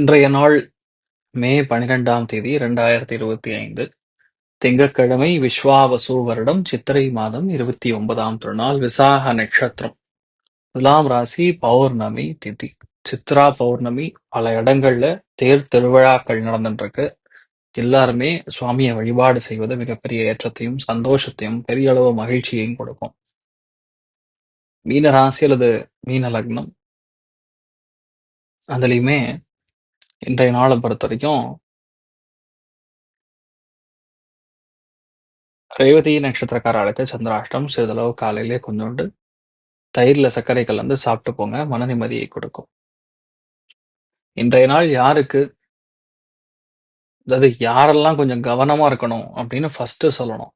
இன்றைய நாள் மே பனிரெண்டாம் தேதி இரண்டாயிரத்தி இருபத்தி ஐந்து. திங்கட்கிழமை விஸ்வாவசு வருடம் சித்திரை மாதம் இருபத்தி ஒன்பதாம் திருநாள் விசாக நட்சத்திரம். துலாம் ராசி பௌர்ணமி திதி. சித்ரா பௌர்ணமி பல இடங்கள்ல தேர் திருவிழாக்கள் நடந்துருக்கு எல்லாருமே சுவாமியை வழிபாடு செய்வது மிகப்பெரிய ஏற்றத்தையும் சந்தோஷத்தையும் பெரிய அளவு மகிழ்ச்சியையும் கொடுக்கும். மீன ராசி அல்லது மீன லக்னம். அதுலயுமே இன்றைய நாளை பொறுத்த வரைக்கும் ரேவதி நட்சத்திரக்காரர்களுக்கு சந்திராஷ்டம் சிறிதளவு காலையிலே கொஞ்சோண்டு தயிர்ல சர்க்கரை கலந்து சாப்பிட்டு போங்க மன நிம்மதியை கொடுக்கும். இன்றைய நாள் யாருக்கு? அதாவது யாரெல்லாம் கொஞ்சம் கவனமா இருக்கணும் அப்படின்னு ஃபர்ஸ்ட் சொல்லணும்.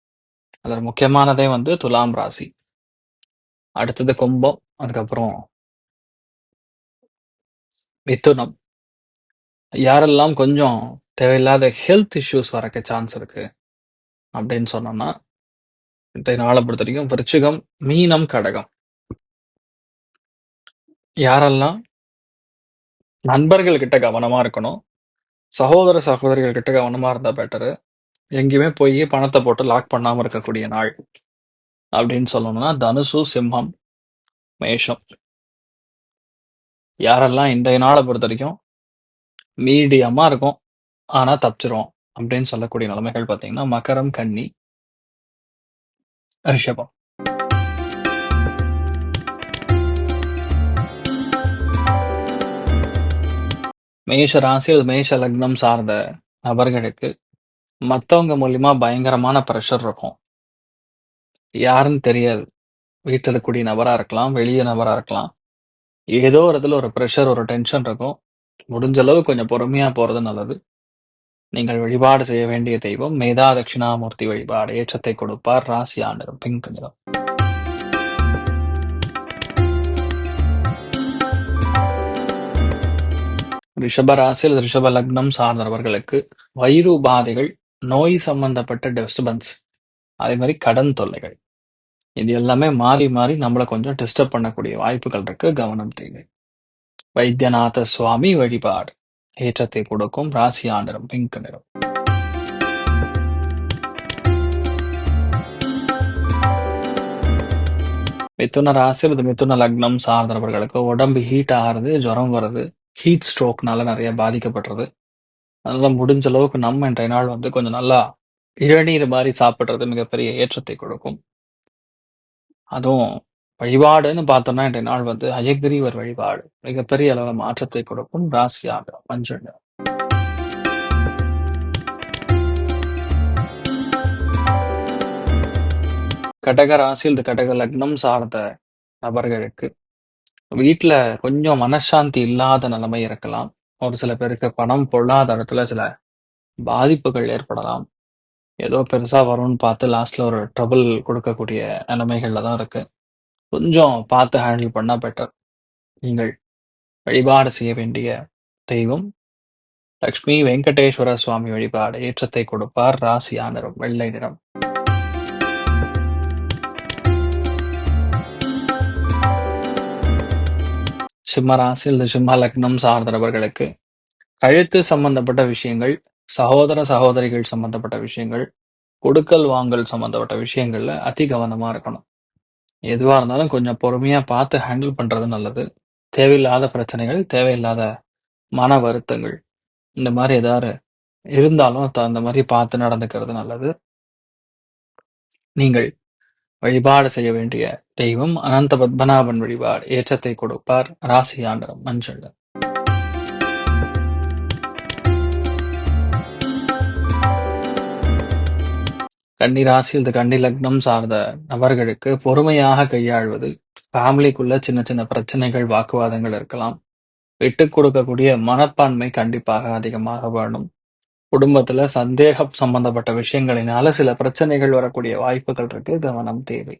அதில் முக்கியமானதே வந்து துலாம் ராசி. அடுத்தது கும்பம் அதுக்கப்புறம் மிதுனம். யாரெல்லாம் கொஞ்சம் தேவையில்லாத ஹெல்த் இஷ்யூஸ் வரக்க சான்ஸ் இருக்கு அப்படின்னு சொன்னோம்னா இந்த நாளை பொறுத்த வரைக்கும் விருச்சிகம் மீனம் கடகம். யாரெல்லாம் நண்பர்கள் கிட்ட கவனமா இருக்கணும் சகோதர சகோதரிகள் கிட்ட கவனமா இருந்தா பெட்டரு எங்கேயுமே போய் பணத்தை போட்டு லாக் பண்ணாம இருக்கக்கூடிய நாள் அப்படின்னு சொல்லணும்னா தனுசு சிம்மம் மேஷம். யாரெல்லாம் இன்றைய நாளை பொறுத்த வரைக்கும் மீடியமா இருக்கும். ஆனா தப்பிச்சிரும் அப்படின்னு சொல்லக்கூடிய நிலைமைகள் பார்த்தீங்கன்னா மகரம் கன்னி ரிஷபம். மேஷ ராசி அல்லது மேஷ லக்னம் சார்ந்த நபர்களுக்கு மத்தவங்க மூலியமா பயங்கரமான ப்ரெஷர் இருக்கும். யாருன்னு தெரியாது. வீட்டில் இருக்கக்கூடிய நபரா இருக்கலாம் வெளிய நபரா இருக்கலாம். ஏதோ ஒரு இடத்துல ஒரு ப்ரெஷர் ஒரு டென்ஷன் இருக்கும். முடிஞ்ச அளவு கொஞ்சம் பொறுமையா போறது நல்லது. நீங்கள் வழிபாடு செய்ய வேண்டிய தெய்வம் மேதா தட்சிணாமூர்த்தி வழிபாடு. ஏற்றத்தை கொடுப்பார் ராசி ஆண்டு பிங்க் நிறம். ரிஷபராசியில் ரிஷப லக்னம் சார்ந்தவர்களுக்கு வயிறு உபாதைகள் நோய் சம்பந்தப்பட்ட டிஸ்டர்பன்ஸ் அதே மாதிரி கடன் தொல்லைகள். இது எல்லாமே மாறி மாறி நம்மளை கொஞ்சம் டிஸ்டர்ப் பண்ணக்கூடிய வாய்ப்புகள் இருக்கு. கவனம் தேவை. வைத்தியநாத சுவாமி வழிபாடு. ஏற்றத்தை கொடுக்கும் ராசி ஆண்டரம் பிங்க் நிறம். மிதுன ராசி அல்லது மிதுன லக்னம் சார்ந்தவர்களுக்கு உடம்பு ஹீட் ஆகிறது ஜுரம் வருது ஹீட் ஸ்ட்ரோக்னால நிறைய பாதிக்கப்படுறது. அதனால முடிஞ்ச அளவுக்கு நம்ம இன்றைய நாள் வந்து கொஞ்சம் நல்லா இளநீர் மாதிரி சாப்பிட்றது மிகப்பெரிய ஏற்றத்தை கொடுக்கும். அதுவும் வழிபாடுன்னு பார்த்தோம்னா இன்றைய நாள் வந்து அயக்ரீவர் வழிபாடு. மிகப்பெரிய அளவில் மாற்றத்தை கொடுக்கும் ராசியாக மஞ்சள் கடக ராசி இந்த கடக லக்னம் சார்ந்த நபர்களுக்கு வீட்டில் கொஞ்சம் மனசாந்தி இல்லாத நிலைமை இருக்கலாம். ஒரு சில பேருக்கு பணம் பொருளாதாரத்தில் சில பாதிப்புகள் ஏற்படலாம். ஏதோ பெருசா வரும்னு பார்த்து லாஸ்ட்ல ஒரு ட்ரபிள் கொடுக்கக்கூடிய நிலைமைகள்ல தான் இருக்கு. கொஞ்சம் பார்த்து ஹேண்டில் பண்ணால் பெட்டர் நீங்கள் வழிபாடு செய்ய வேண்டிய தெய்வம் லக்ஷ்மி வெங்கடேஸ்வர சுவாமி வழிபாடு ஏற்றத்தை கொடுப்பார். ராசியா நிறம் வெள்ளை நிறம். சிம்ம ராசி அல்லது சிம்ம லக்னம் சார்ந்தவர்களுக்கு கழுத்து சம்பந்தப்பட்ட விஷயங்கள் சகோதர சகோதரிகள் சம்பந்தப்பட்ட விஷயங்கள் கொடுக்கல் வாங்கல் சம்பந்தப்பட்ட விஷயங்கள்ல அதி கவனமா இருக்கணும். எதுவாக இருந்தாலும் கொஞ்சம் பொறுமையாக பார்த்து ஹேண்டில் பண்ணுறது நல்லது. தேவையில்லாத பிரச்சனைகள் தேவையில்லாத மன வருத்தங்கள் இந்த மாதிரி ஏதாவது இருந்தாலும் அந்த மாதிரி பார்த்து நடந்துக்கிறது நல்லது. நீங்கள் வழிபாடு செய்ய வேண்டிய தெய்வம் அனந்த பத்மநாபன் வழிபாடு ஏற்றத்தை கொடுப்பார் ராசி ஆண்டரம் மஞ்சள். கன்னிராசி இந்த கன்னி லக்னம் சார்ந்த நபர்களுக்கு பொறுமையாக கையாள்வது. ஃபேமிலிக்குள்ள சின்ன சின்ன பிரச்சனைகள் வாக்குவாதங்கள் இருக்கலாம். விட்டு கொடுக்கக்கூடிய மனப்பான்மை கண்டிப்பாக அதிகமாக வேணும் குடும்பத்துல சந்தேகம் சம்பந்தப்பட்ட விஷயங்களினால சில பிரச்சனைகள் வரக்கூடிய வாய்ப்புகள் இருக்கு. கவனம் தேவை.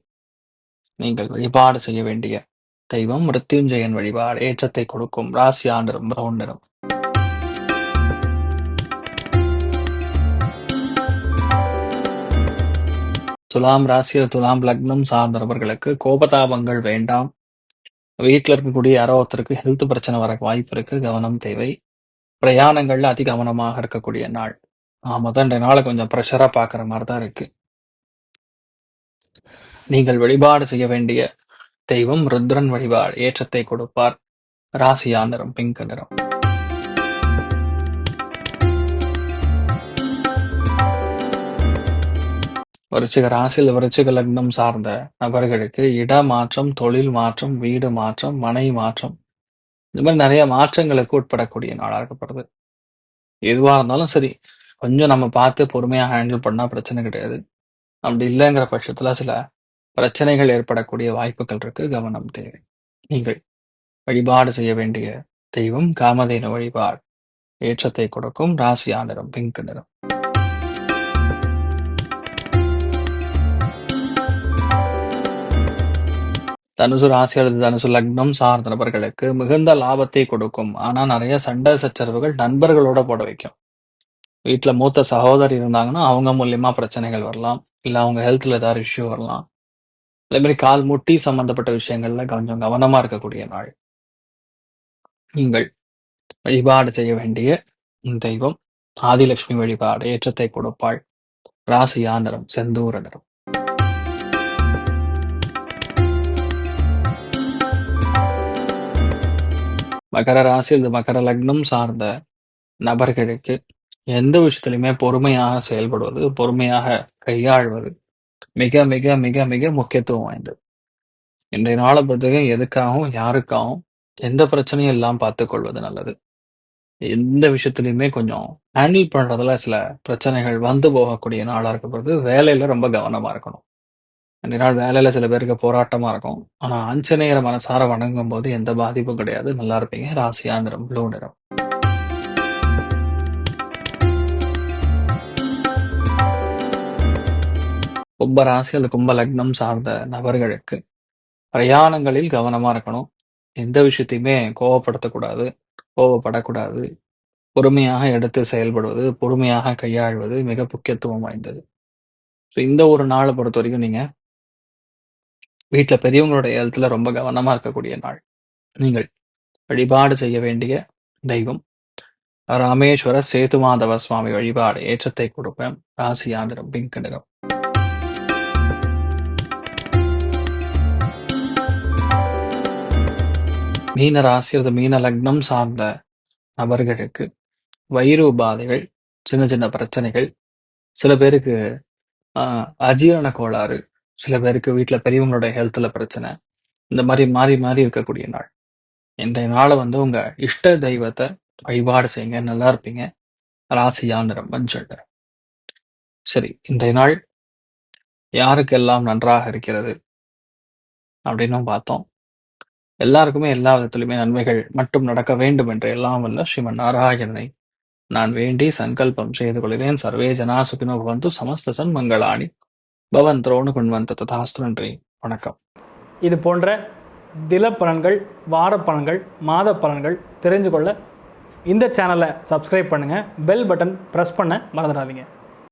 நீங்கள் வழிபாடு செய்ய வேண்டிய தெய்வம் மிருத்யுஞ்சயன் வழிபாடு ஏற்றத்தை கொடுக்கும். ராசி ஆண்டரும் பிரவுன் நிறம் துலாம் ராசியில் துலாம் லக்னம் சார்ந்தவர்களுக்கு கோபதாபங்கள் வேண்டாம். வீட்டில் இருக்கக்கூடிய யாரோ ஒருத்தருக்கு ஹெல்த் பிரச்சனை வர வாய்ப்பு இருக்கு கவனம் தேவை. பிரயாணங்கள்ல அதி கவனமாக இருக்கக்கூடிய நாள். ஆமா தான் இந்த நாளை கொஞ்சம் ப்ரெஷரா பார்க்குற மாதிரி தான் இருக்கு. நீங்கள் வழிபாடு செய்ய வேண்டிய தெய்வம் ருத்ரன் வழிபாடு ஏற்றத்தை கொடுப்பார். ராசியா நிறம் பிங்க் நிறம். விருச்சிக ராசியில் விருச்சிக லக்னம் சார்ந்த நபர்களுக்கு இட மாற்றம் தொழில் மாற்றம் வீடு மாற்றம் மனை மாற்றம். இந்த மாதிரி நிறைய மாற்றங்களுக்கு உட்படக்கூடிய நாளாக இருக்கப்படுது. எதுவாக இருந்தாலும் சரி கொஞ்சம் நம்ம பார்த்து பொறுமையாக ஹேண்டில் பண்ணால் பிரச்சனை கிடையாது. அப்படி இல்லைங்கிற பட்சத்தில் சில பிரச்சனைகள் ஏற்படக்கூடிய வாய்ப்புகள் இருக்கு. கவனம் தேவை. நீங்கள் வழிபாடு செய்ய வேண்டிய தெய்வம் காமதேன வழிபாடு ஏற்றத்தை கொடுக்கும். ராசியா நிறம் பிங்க் நிறம். தனுசு ராசி அல்லது தனுசு லக்னம் சார்ந்த நபர்களுக்கு மிகுந்த லாபத்தை கொடுக்கும். ஆனா நிறைய சண்டை சச்சரவுகள் நண்பர்களோட போட வைக்கும். வீட்டுல மூத்த சகோதரி இருந்தாங்கன்னா அவங்க மூலியமா பிரச்சனைகள் வரலாம். இல்ல அவங்க ஹெல்த்ல ஏதாவது இஷ்யூ வரலாம். அதே மாதிரி கால் முட்டி சம்பந்தப்பட்ட விஷயங்கள்ல கொஞ்சம் கவனமா இருக்கக்கூடிய நாள். நீங்கள் வழிபாடு செய்ய வேண்டிய தெய்வம் ஆதிலட்சுமி வழிபாடு ஏற்றத்தை கொடுப்பாள். ராசியா நிறம் செந்தூர நிறம். மகர ராசி அல்லது மகர லக்னம் சார்ந்த நபர்களுக்கு எந்த விஷயத்திலுமே பொறுமையாக செயல்படுவது பொறுமையாக கையாள்வது மிக மிக மிக மிக முக்கியத்துவம் வாய்ந்தது. இன்றைய நாளை பொறுத்தவரைக்கும் எதுக்காகவும் யாருக்காகவும் எந்த பிரச்சனையும் இல்லாமல் பார்த்துக்கொள்வது நல்லது. எந்த விஷயத்துலையுமே கொஞ்சம் ஹேண்டில் பண்றதுல சில பிரச்சனைகள் வந்து போகக்கூடிய நாளா இருக்கப்படுது வேலையில ரொம்ப கவனமா இருக்கணும். ரெண்டு நாள் வேலையில சில பேருக்கு போராட்டமா இருக்கும். ஆனா ஆஞ்சநேயரை மனசார வணங்கும் போது எந்த பாதிப்பும் கிடையாது. நல்லா இருப்பீங்க. ராசியா நிறம் ப்ளூ நிறம். கும்ப ராசி அல்லது கும்ப லக்னம் சார்ந்த நபர்களுக்கு பிரயாணங்களில் கவனமா இருக்கணும். எந்த விஷயத்தையுமே கோவப்படுத்தக்கூடாது. கோவப்படக்கூடாது. பொறுமையாக எடுத்து செயல்படுவது பொறுமையாக கையாள்வது மிக முக்கியத்துவம் வாய்ந்தது. ஸோ இந்த ஒரு நாளை பொறுத்த வரைக்கும் நீங்க வீட்டில் பெரியவங்களுடைய இடத்துல ரொம்ப கவனமா இருக்கக்கூடிய நாள். நீங்கள் வழிபாடு செய்ய வேண்டிய தெய்வம். ராமேஸ்வர சேதுமாதவ சுவாமி வழிபாடு ஏற்றத்தை கொடுப்பேன். ராசி ஆந்திரம் பிங்க் நிறம் மீன ராசி அல்லது மீன லக்னம் சார்ந்த நபர்களுக்கு வயிறு உபாதைகள் சின்ன சின்ன பிரச்சனைகள் சில பேருக்கு ஆஹ், அஜீரண கோளாறு சில பேருக்கு வீட்டில் பெரியவங்களோட ஹெல்த்ல பிரச்சனை. இந்த மாதிரி மாறி மாறி இருக்கக்கூடிய நாள். இந்த நாளை வந்து உங்க இஷ்ட தெய்வத்தை வழிபாடு செய்யுங்க. நல்லா இருப்பீங்க. ராசியா நிறம் மஞ்சள் சரி இந்த நாள் யாருக்கெல்லாம் நன்றாக இருக்கிறது அப்படின்னும் பார்த்தோம். எல்லாருக்குமே எல்லா விதத்திலுமே நன்மைகள் மட்டும் நடக்க வேண்டும் என்று எல்லாம் வல்ல ஸ்ரீமன் நாராயணனை நான் வேண்டி சங்கல்பம் செய்து கொள்கிறேன். சர்வே ஜனா சுகினோ பவந்து சமஸ்த பவன் பவந்தோனு குண்வந்த ததாஸ்து நன்றி வணக்கம். இது போன்ற தில பலன்கள் வார பலன்கள் மாத பலன்கள் தெரிஞ்சு கொள்ள இந்த சேனலை சப்ஸ்கிரைப் பண்ணுங்கள் பெல் பட்டன் ப்ரெஸ் பண்ண மறந்துடாதீங்க.